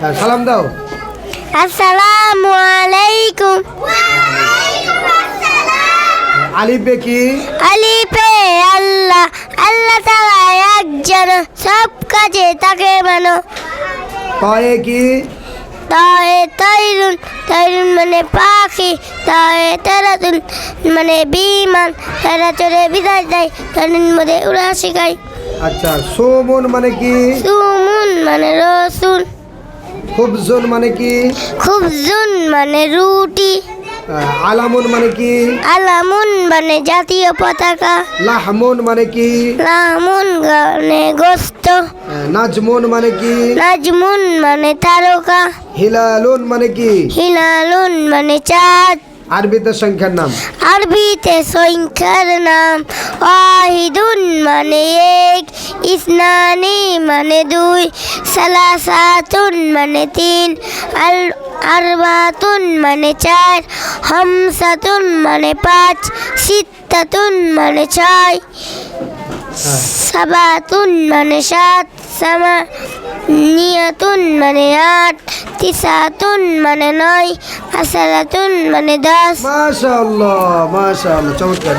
হ্যাঁ, সালাম দাও। আসসালামু আলাইকুম। আলিফে কি? আলিফে আল্লাহ আল্লাহ তাআলা একজন সব কাজে তাকে মানো। তয়ে কি? তায়ে তৈরুন তৈরুন মানে পাখি তায়ে তেরাতুন মানে বিমান তারা চড়ে বিদায় দেয় তরুণ মধ্যে উড়া শেখায়। আচ্ছা সোমন মানে কি? সুমুন মানে রসুন খুবজন মানে কি? খুব জুন মানে রুটি। আলামুন মানে কি? আলামুন মানে জাতীয় পতাকা। লাহমুন মানে কি? লামুন মানে গোস্ত। নাজমুন মানে কি? নাজমুন মানে তারকা। হিলালুন মানে কি? হিলালুন মানে চাঁদ। আরবিতে সংখ্যার নাম? আরবিতে সংখ্যার নাম। ওয়াহিদুন মানে এক। इस्नानी मने दुई, सलासातुन मने तीन, अल अरबातुन मने चार, हमसतुन मने पाँच, सित्ततुन मने छः सबातुन मने सात, समा नियतुन मने आठ, तिसातुन मन नौ असलतुन मने दस। माशा अल्लाह चमत्कार।